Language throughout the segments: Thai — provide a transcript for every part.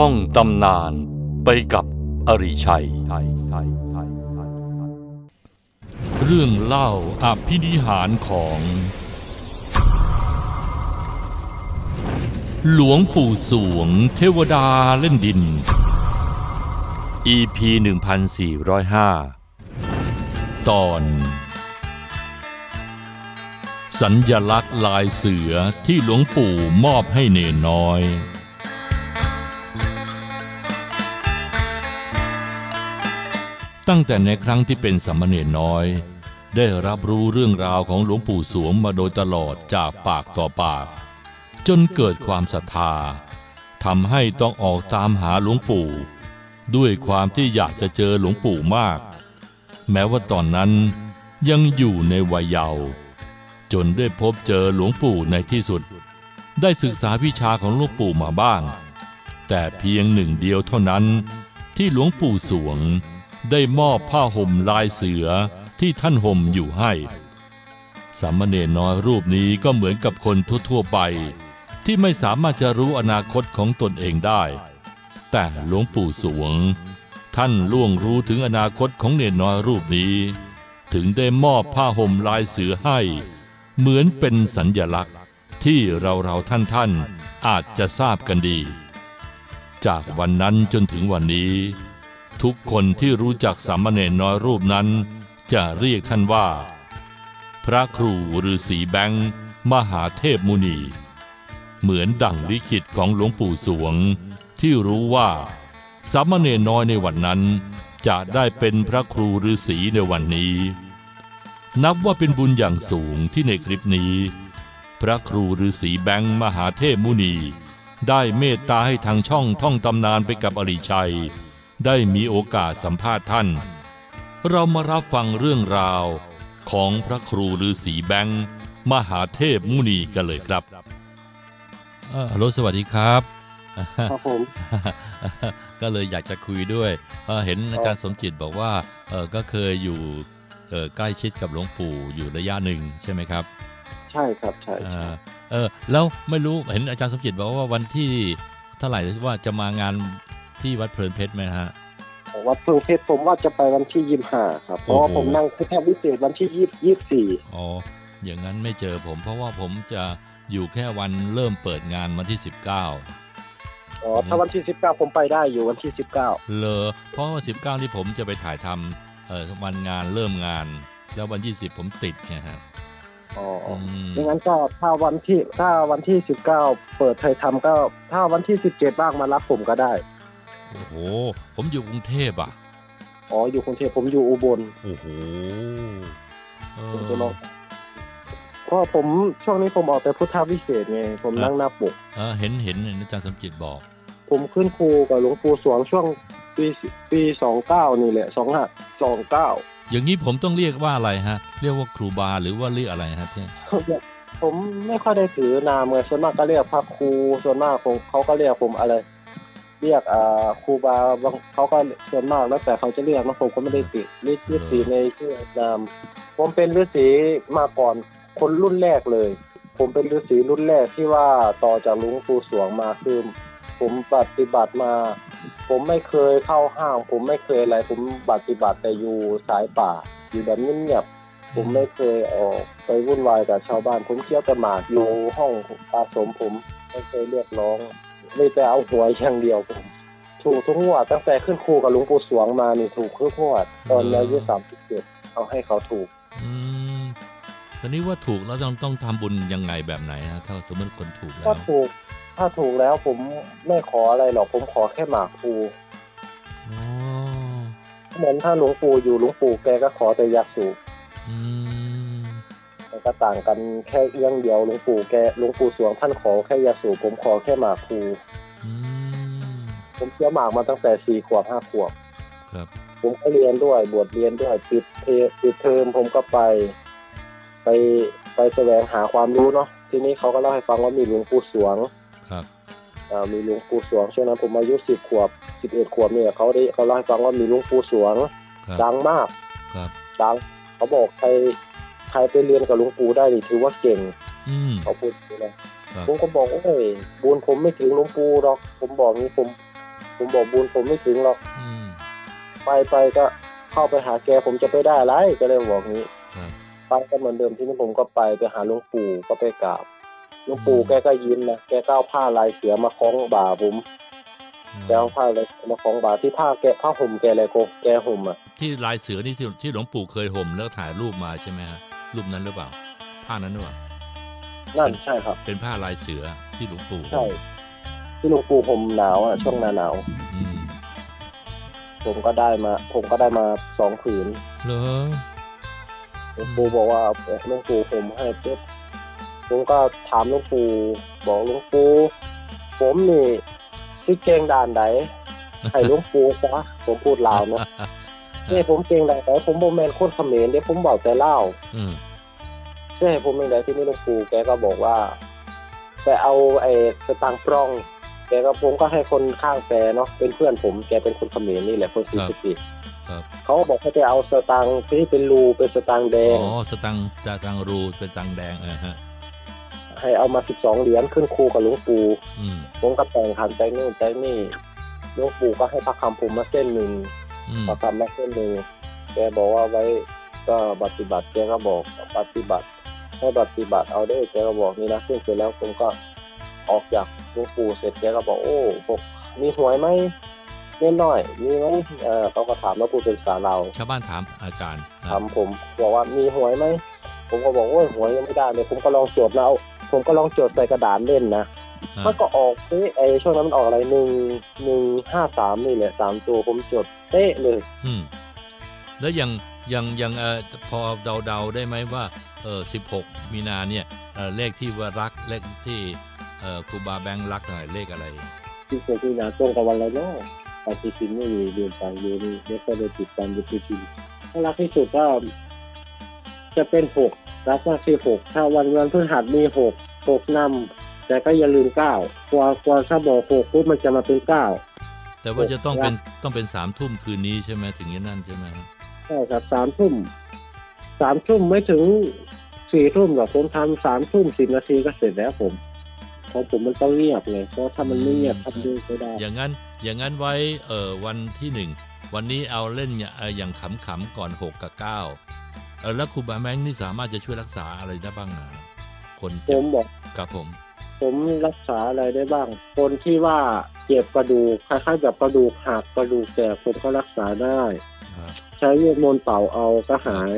ท่องตำนานไปกับอริชัย เรื่องเล่าอภินิหารของ หลวงปู่สวงเทวดาเล่นดิน EP 1405 ตอน สัญญลักษณ์ลายเสือที่หลวงปู่มอบให้เนนน้อย ตั้งแต่ในครั้งที่เป็นสามเณรน้อย ได้รับรู้เรื่องราวของหลวงปู่สวงมาโดยตลอดจากปากต่อปาก จนเกิดความศรัทธาทำให้ต้องออกตามหาหลวงปู่ ด้วยความที่อยากจะเจอหลวงปู่มาก แม้ว่าตอนนั้นยังอยู่ในวัยเยาว์จนได้พบเจอหลวงปู่ในที่สุด ได้ศึกษาวิชาของหลวงปู่มาบ้าง แต่เพียงหนึ่งเดียวเท่านั้นที่หลวงปู่สวง ได้มอบผ้าห่มลายเสือที่ท่านห่มอยู่ให้ สามเณรน้อยรูปนี้ก็เหมือนกับคนทั่วๆไป ที่ไม่สามารถจะรู้อนาคตของตนเองได้ แต่หลวงปู่สวง ท่านล่วงรู้ถึงอนาคตของเนรน้อยรูปนี้ ถึงได้มอบผ้าห่มลายเสือให้ เหมือนเป็นสัญญลักษณ์ที่เราเราท่านท่านๆอาจจะทราบกันดี จากวันนั้นจนถึงวันนี้ ทุกคนที่รู้จักสามเณรน้อยรูปนั้น จะเรียกท่านว่า พระครูฤาษีแบงค์มหาเทพมุนี เหมือนดั่งลิขิตของหลวงปู่สวง ที่รู้ว่าสามเณรน้อยในวันนั้น จะได้เป็นพระครูฤาษีในวันนี้ นับว่าเป็นบุญอย่างสูงที่ในคลิปนี้ พระครูฤาษีแบงค์มหาเทพมุนี ได้เมตตาให้ทางช่องท่องตำนานไปกับอริชัย ได้มีโอกาสสัมภาษณ์ท่าน เรามารับฟังเรื่องราวของพระครูฤาษีแบงค์มหาเทพมุนีกันเลยครับเอ่อฮัลโหลสวัสดีครับ ครับผม ก็เลยอยากจะคุยด้วยเอ่อเห็นอาจารย์สมจิตบอกว่าเออก็เคยอยู่เออใกล้ชิดกับหลวงปู่อยู่ระยะหนึ่งใช่ไหมครับ ใช่ครับใช่อ่าเออแล้วไม่รู้เห็นอาจารย์สมจิตบอกว่าวันที่เท่าไหร่ว่าจะมางาน ที่วัดเพลินเพชรไหมฮะวัดเฟืองเพชรผมว่าจะไปวันที่ยี่ห้าครับเพราะว่าโอ้โหผมนั่งพุทธวิเศษวันที่ยี่ยี่สี่อ๋ออย่างนั้นไม่เจอผม เพราะว่าผมจะอยู่แค่วันเริ่มเปิดงานวันที่19อ๋อถ้าวันที่สิบเก้าผมไปได้อยู่วันที่สิบเก้าเลอเพราะว่า19ที่ผมจะไปถ่ายทำเออวันงานเริ่มงาน แล้ววันที่10ผมติดไงฮะอ๋อออืมดังนั้นก็ถ้าวันที่ถ้าวันที่สิบเก้าเปิดไทยทำก็ ถ้าวันที่สิบเจ็ดบ้างมารับผมก็ได้ โอ้โห ผมอยู่กรุงเทพอะ อ๋อ อยู่กรุงเทพผมอยู่อุบล โอ้โหเอผมจะลอองเพราะผมช่วงนี้ผมออกแต่พุทธวิเศษไง ผมนั่งหน้าปกเออเห็นเห็นเห็นอาจารย์สมจิตบอก ผมขึ้นครูกับหลวงปู่สวงช่วงปีปีสองเก้านี่แหละสองห้าสองเก้าอย่างนี้ผมต้องเรียกว่าอะไรฮะ เรียกว่าครูบาหรือว่าเรียกอะไรฮะที่ผมไม่ค่อยได้ถือนามเลยส่วนมากก็เรียกพระครูส่วนมากผมเขาก็เรียกผมอะไร เรียกอ่าครูบาบางเขาก็ส่วนมากแล้วแต่เขาจะเรียกนะผมก็ไม่ได้ติดฤทธิ์ฤทธิ์ในชื่อนามผมเป็นฤาษีมาก่อนคนรุ่นแรกเลย ผมเป็นฤาษีรุ่นแรกที่ว่าต่อจากหลุงปู่สวงมาคือผมปฏิบัติมา ผมไม่เคยเข้าห้าง ผมไม่เคยอะไรผมปฏิบัติแต่อยู่สายป่า อยู่แบบเงียบๆผมไม่เคยออกไปวุ่นวายกับชาวบ้าน ผมเที่ยวแต่หมากอยู่ห้องอาสมผมไม่เคยเรียกร้องไม่แต่เอาหวยอย่างเดียวผมถูกทุกงวดตั้งแต่ขึ้นครูกับหลวงปู่สวงมานี่ถูกทุกงวดตอนอายุสามสิบเจ็ดเอาให้เขาถูก อืมตอนนี้ว่าถูกแล้วต้องต้องทำบุญยังไงแบบไหนฮะถ้าสมมติคนถูกแล้ถ้าวถูก ถ้าถูกแล้วผมไม่ขออะไรหรอกผมขอแค่หมากครูอ๋อเหมือนถ้าหลวงปู่อยู่หลวงปู่แกก็ขอแต่ยาสูบอืมมัน ก็ต่างกันแค่เอื้องเดียวหลวงปู่แกหลวงปู่สวงท่านขอแค่ยาสูบผมขอแค่หมากครูอืมผมเชื่อหมากมาตั้งแต่สี่ขวบห้าขวบครับ ผมก็เรียนด้วยบวชเรียนด้วยปิดเทปิดเทอมผมก็ไป ไปไปแสวงหาความรู้เนาะทีนี้เขาก็เล่าให้ฟังว่ามีหลวงปู่สวงครับอ่ามีหลวงปู่สวงช่วงนั้นผมอายุสิบขวบสิบเอ็ดขวบเนี่ยเขาได้เขาเล่าให้ฟังว่ามีหลวงปู่สวงครับดังมากครับดังเขาบอกใคร ใครไปเรียนกับหลวงปู่ได้นี่ถือว่าเก่งอืมเขาพูดอย่างนี้นะครับผมก็บอกว่าเอ้ยบุญผมไม่ถึงหลวงปู่หรอก ผมบอกนี้ผม ผมบอกบุญผมไม่ถึงหรอกอืมไปไปก็เข้าไปหาแกผมจะไปได้อะไรก็เลยบอกงี้ครับไปก็เหมือนเดิมที่นี่ผมก็ไปไปหาหลวงปู่ก็ไปกราบหลวงปู่แกก็ยิ้มนะแกก็เอาผ้าลายเสือมาคล้องบ่าผมอืมแกเอาผ้าเลยมาคล้องบ่าที่ผ้าแกผ้าห่มแกเลยโกแกห่มอะที่ลายเสือนี่ที่ที่หลวงปู่เคยห่มแล้วถ่ายรูปมาใช่ไหมฮะ รูปนั้นหรือเปล่า ผ้านั้นหรือเปล่านั่นใช่ครับ เป็นผ้าลายเสือที่หลวงปู่ใช่ที่หลวงปู่ห่มหนาวอะช่วงหน้าหนาว อืมผมก็ได้มา ผมก็ได้มาสองผืนเหรอหลวงปู่บอกว่าหลวงปู่ผมให้ปุ๊บผมก็ถามหลวงปู่บอกหลวงปู่ผมนี่ชื่อเก่งด่านไหนให้หลวงปู่ซะผมพูดลาวเนาะ เนี่ยผมเก่งด่านไหนผมโมแมนโคตรเขมรเดี๋ยวผมบอกแต่เล่าวอืมใช่ผมเป็นไงที่นี่หลวงปู่แกก็บอกว่าไปเอาไอ้สตางค์ปรองแกก็ผมก็ให้คนข้างแกเนาะเป็นเพื่อนผมแกเป็นคนเขมรนี่แหละคนศรีสะเกษครับเขาก็บอกให้ไปเอาสตางค์ที่เป็นรูเป็นสตางค์แดงอ๋อสตังค์สตังค์รูเป็นตังค์แดงเออฮะให้เอามาสิบสองเหรียญขึ้นครูกับหลวงปู่อืมผมก็แต่งขันใจนู่นใจนี่หลวงปู่ก็ให้พระคำผมมาเส้นหนึ่ง อืมพระคำมาเส้นหนึ่งแกบอกว่าไว้ก็ปฏิบัติแกก็บอกปฏิบัติให้ปฏิบัติเอาได้อแกก็บอกนี่นะซึ่งเสร็จแล้วผมก็ออกจากหลวงปู่เสร็จแกก็บอกโอ้บอกมีหวยไหมเล่นหน่อยมีไหมเออเขาก็ถามแล้วปู่เป็นสาเราชาวบ้านถามอาจารย์ถามผมบอกว่ามีหวยไหมผมก็บอกโอ้ยหวยยังไม่ได้เลยผมก็ลองจดแล้วผมก็ลองจดใส่กระดานเล่นนะอ่า มันก็ออกเป๊ะไอช่วงนั้นมันออกอะไรหนึ่งหนึ่งห้าสามนี่แหละสามตัวผมจดเป๊ะเลย อืมแล้วยังยังยังเออพอเดาเดาๆได้ไหมว่าเออสิบหกมีนาเนี่ยเออเลขที่ว่ารักเลขที่เออครูบาแบงค์รักหน่อยเลขอะไรที่ผมที่นาตรงกับวันอะไรเนาะปฏิทินไม่มีเดือนไปเดือนนี้ไม่ค่อยได้ติดตามปฏิทินถ้ารักที่สุดก็จะเป็นหกรักมากที่หกถ้าวันวันพฤหัสมีหกหกนำ แต่ก็อย่าลืมเก้ากว่ากว่าถ้าบอกหกปุ๊บมันจะมาเป็นเก้าแต่ว่าจะต้องรักเป็นต้องเป็นสามทุ่มคืนนี้ใช่ไหมถึงจะนั่นใช่ไหมครับใช่ครับสามทุ่มสามทุ่มไม่ถึงสี่ทุ่มหรอกผมทำสามทุ่มสิบนาทีก็เสร็จแล้วผมของผมมันต้องเงียบไงเพราะถ้ามันไม่เงียบทำดูไม่ได้ อย่างนั้นอย่างนั้นไว้เออวันที่หนึ่งวันนี้เอาเล่นอย่างเอ่ออย่างขำๆก่อนหกกับเก้าเออแล้วครูบาแบงค์นี่สามารถจะช่วยรักษาอะไรได้บ้างอะคนผเจ็บมบอกครับผม ผมรักษาอะไรได้บ้าง คนที่ว่าเจ็บกระดูกคล้ายๆกับกระดูกหักกระดูกแตกผมก็รักษาได้ครับใช้เวทมนต์เป่าเอาก็หาย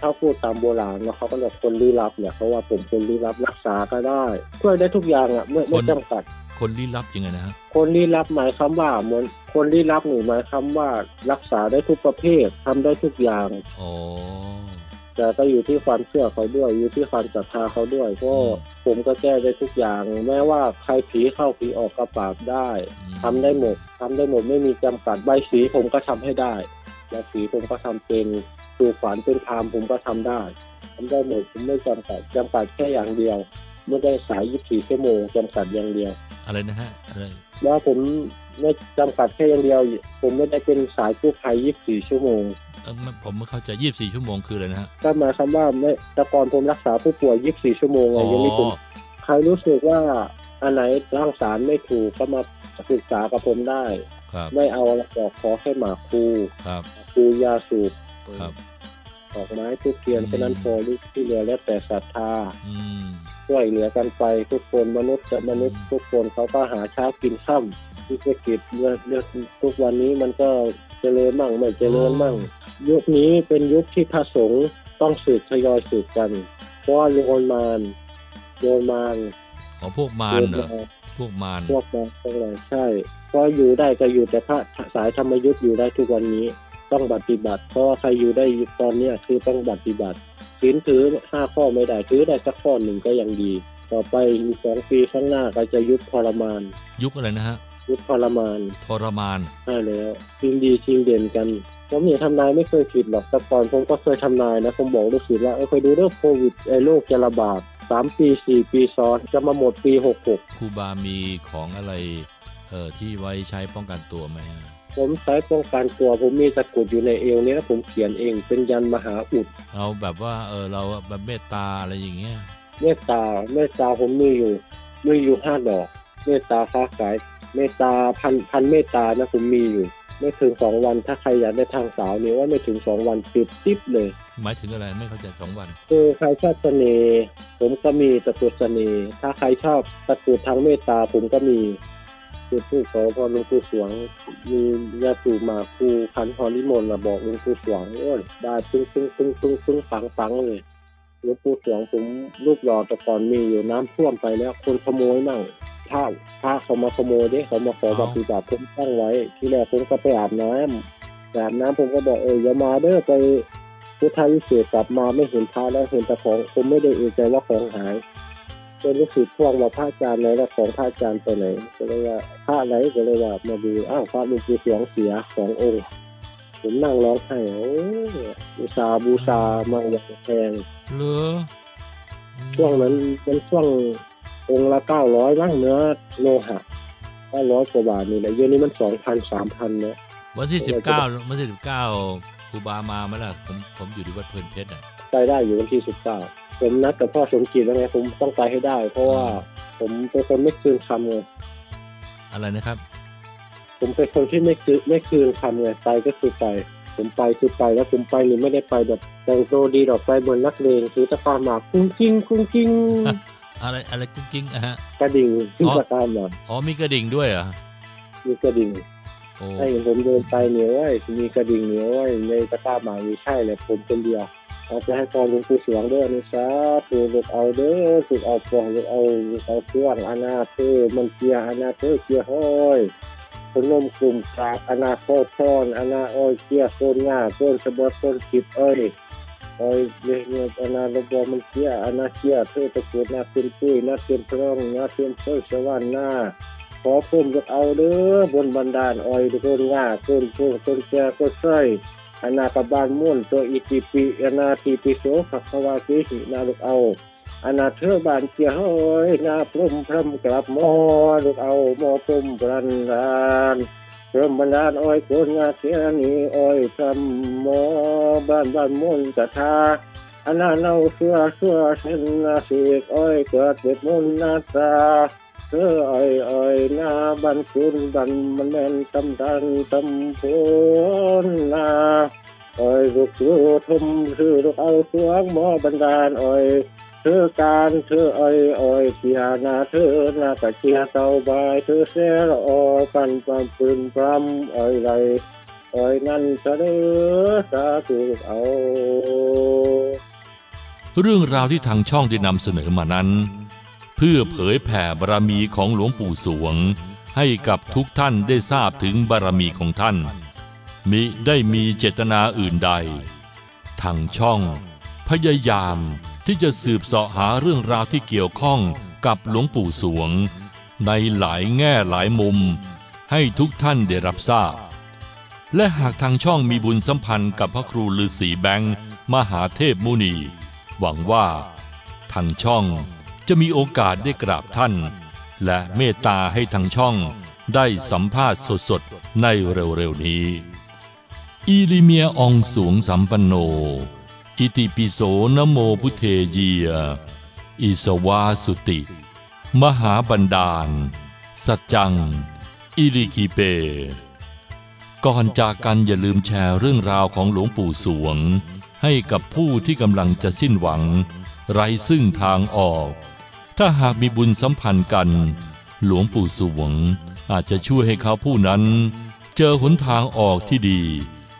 ถ้าพูดตามโบราณเนาะเขาก็เรียกคนลี้ลับเนี่ยเพราะว่าผมคนลี้ลับรักษาก็ได้ช่วยได้ทุกอย่างอะไม่ไม่จำกัด คนลี้ลับยังไงนะฮะคนลี้ลับหมายคำว่าเหมือนคนลี้ลับหนูหมายคำว่ารักษาได้ทุกประเภททำได้ทุกอย่างอ๋อ แต่ก็อยู่ที่ความเชื่อเขาด้วย อยู่ที่ความศรัทธาเขาด้วยเพราะอืมผมก็แก้ได้ทุกอย่าง แม้ว่าใครผีเข้าผีออกกระปราบได้อืมทำได้หมดทำได้หมดไม่มีจำกัดใบสีผมก็ทำให้ได้ใบสีผมก็ทำเป็นตูขวานเป็นพรามผมก็ทำได้ทำได้หมดผมไม่จำกัดจำกัดแค่อย่างเดียว ไม่ได้สาย24ชั่วโมงจำกัดอย่างเดียว อะไรนะฮะอะไรว่าผมไม่จำกัดแค่อย่างเดียว ผมไม่ได้เป็นสายกู้ภัย24ชั่วโมงเอ่อไม่ ผมไม่เข้าใจยี่สิบสี่ชั่วโมงคืออะไรนะฮะก็หมายความว่าไม่แต่ก่อนผมรักษาผู้ป่วย 24 ชั่วโมงไงอ๋อยังไม่ถึงใครรู้สึกว่าอันไหนร่างสารไม่ถูกก็มาปรึกษากับผมได้ครับไม่เอาอะไรหรอกขอแค่หมากคูครับคูยาสูบครับดอกไม้ทุกเทียนอืมแค่นั้นพอลูกที่เหลือแล้วแต่ศรัทธาอืมช่วยเหลือกันไปทุกคนมนุษย์กับมนุษย์อืมทุกคนเขาก็หาเช้ากินค่ำธุรกิจเรื่องเรื่องทุกวันนี้มันก็ เจริญมั่งไม่เจริญมั่ง ยุคนี้เป็นยุคที่พระสงฆ์ต้องสืบทยอยสืบกัน เพราะว่าโยนมารโยนมารของพวกมารเหรอโยนพวกมารพวกมารทั้งหลายใช่เพราะอยู่ได้ก็อยู่แต่พระสายธรรมยุทธ์อยู่ได้ทุกวันนี้ต้องปฏิบัติ เพราะว่าใครอยู่ได้ตอนเนี้ยคือต้องปฏิบัติศีลถือห้าข้อไม่ได้ถือได้สักข้อหนึ่งก็ยังดี ต่อไปอีกสองปีข้างหน้าก็จะยุบทรมาน ยุคอะไรนะฮะ ยุบทรมาน ทรมานใช่แล้วชิงดีชิงเด่นกันผมเนี่ยทำนายไม่เคยผิดหรอกแต่ก่อนผมก็เคยทำนายนะผมบอกลูกศิษย์ว่าเออเคยดูเรื่องโควิดไอ้โรคจะระบาดสามปีสี่ปีซ้อนจะมาหมดปีหกหกครูบามีของอะไรเอ่อที่ไว้ใช้ป้องกันตัวไหมฮะผมใช้ป้องกันตัวผมมีตะกรุดอยู่ในเอวเนี่ยผมเขียนเองเป็นยันมหาอุดเอาแบบว่าเออเราแบบเมตตาอะไรอย่างเงี้ยเมตตาเมตตาผมมีอยู่มีอยู่ห้าดอก เมตตาค้าขาย เมตตาพันพันเมตตานะผมมีอยู่ ไม่ถึงสองวันถ้าใครอยากได้ทางสาวเนี่ยว่าไม่ถึงสองวันติดติ๊บเลย หมายถึงอะไรไม่เข้าใจสองวันคือใครชอบเสน่ห์ผมก็มีตะกรุดเสน่ห์ถ้าใครชอบตะกรุดทางเมตตาผมก็มีคือผู้ขอพรหลวงปู่สวง มียาสูบหมากครูพันพรนิมนต์มาบอกหลวงปู่สวงโอ้ยได้ปึ้งปึ้งปึ้งปึ้งปึ้งปังปังเลยหลวงปู่สวงผมรูปหล่อแต่ก่อนมีอยู่น้ำท่วมไปแล้วคนขโมยมั่ง ถ้าถ้าเขามาขโมยเด้เขามาขออ๋อปฏิบัติผมตั้งไว้ ที่แรกผมก็ไปอาบน้ำอาบน้ำผมก็บอกเอออย่ามาเด้อไปพุทธวิเศษกลับมาไม่เห็นพระแล้วเห็นแต่ของผมไม่ได้เอะใจว่าของหายจนรู้สึกพ่วงว่าพระอาจารย์ไหนแล้วของพระอาจารย์ไปไหนก็เลยว่าพระไหนก็เลยว่ามาดูอ้าวพระหลวงปู่เสียงเสียสององค์ผมนั่งร้องไห้โอ้ยบูชาบูชามาอย่างแพงเหรอช่วงนั้นเป็นช่วง องค์ละเก้าร้อยบ้างเนื้อโลหะเก้าร้อยกว่าบาทนี่แหละเดี๋ยวนี้มันสองพันสามพันเนี่ยวันที่สิบเก้าวันที่สิบเก้าครูบามาไหมล่ะผมผมอยู่ที่วัดเพลินเพชรอะไปได้อยู่วันที่สิบเก้าผมนัดกับพ่อสมจิตแล้วไงผมต้องไปให้ได้ เพราะว่าผมเป็นคนไม่คืนคำไงอะไรนะครับ ผมเป็นคนที่ไม่คืนไม่คืนคำไงไปก็คือไป ผมไปคือไปแล้วผมไปนี่ไม่ได้ไปแบบแต่งตัวดีดอกไปเหมือนนักเลงถือตะกร้าหมากกุ้งกิ้งกุ้งกิ้ง อะไรอะไรกุ้งกิ้งอะฮะกระดิ่งถืออ๋อตะกร้าหมากอ๋อมีกระดิ่งด้วยเหรอมีกระดิ่งโอ้ถ้าเห็นผมเดินไปเนี่ยว่ามีกระดิ่งเนี่ยว่าในตะกร้าหมากมีใช่เลยผมคนเดียวเราจะให้พรหลวงปู่สวงด้วยนะซะถูกลูกเอาเด้อถูกเอาปองลูกเอาลูกเอาเครื่องอนาเธอมันเกียอนาเธอเกียห้อยพนมกลุ่มกราบอนาโคตรอนอนาอ้อยเกียโซนง่าโซนสะบดโซนจิบเอ้ย อ้อยเรียกเงินอนาลบมันเกียอนาเกียเธอตะกุดนาเป็นปุ้ยนาเป็นพร่องนาเป็นเพื่อสวรรค์หน้าขอพุ่มลูกเอาเด้อบนบันดาลอ้อยโซนง่าโซนพุ่งโซนแก่ก็ใส่อนาคบาลม่วนตัวอิติปิอนาติปิโสขับวาสิหินาลูกเอาอนาเธอบานเกียเฮ้ยนาพรมพรำกลับมอลูกเอามอพรมบรันดาน พรมบันดาลอ้อยโกนงาเสียนีอ้อยพรำหมอบ้านบ้านมุ่นกะทาอนาเนาเสือเสือเส้นนาเสกอ้อยเกิดเบ็ดมุ่นนาตาเธออ้อยอ้อยนาบันคุณบันมันแม่นตำดันตำพนนาอ้อยลูกคือทุ่มคือลูกเอาสวงหมอบันดาลอ้อย เธอการเธออ้อยอ้อยเสียนาเธอนาตะเกียเตาบายเธอเสียละออปันปันปืนพรำอ้อยไรอ้อยนั่นจะเด้อสาธุเอาเรื่องราวที่ทางช่องได้นำเสนอมานั้น เพื่อเผยแผ่บารมีของหลวงปู่สวง ให้กับทุกท่านได้ทราบถึงบารมีของท่าน มิได้มีเจตนาอื่นใด ทางช่อง พยายาม ที่จะสืบเสาะหาเรื่องราวที่เกี่ยวข้องกับหลวงปู่สวง ในหลายแง่หลายมุม ให้ทุกท่านได้รับทราบ และหากทางช่องมีบุญสัมพันธ์กับพระครูฤาษีแบงค์มหาเทพมุนี หวังว่า ทางช่องจะมีโอกาสได้กราบท่าน และเมตตาให้ทางช่องได้สัมภาษณ์สดๆ ในเร็วๆนี้ อีลิเมียอองสวงสัมปันโน อิติปิโสนโมพุเทเยีย อิสวาสุติ มหาบันดาล สัจจัง อิลิคิเป ก่อนจากกันอย่าลืมแชร์เรื่องราวของหลวงปู่สวง ให้กับผู้ที่กำลังจะสิ้นหวัง ไร้ซึ่งทางออก ถ้าหากมีบุญสัมพันธ์กัน หลวงปู่สวงอาจจะช่วยให้เขาผู้นั้น เจอหนทางออกที่ดี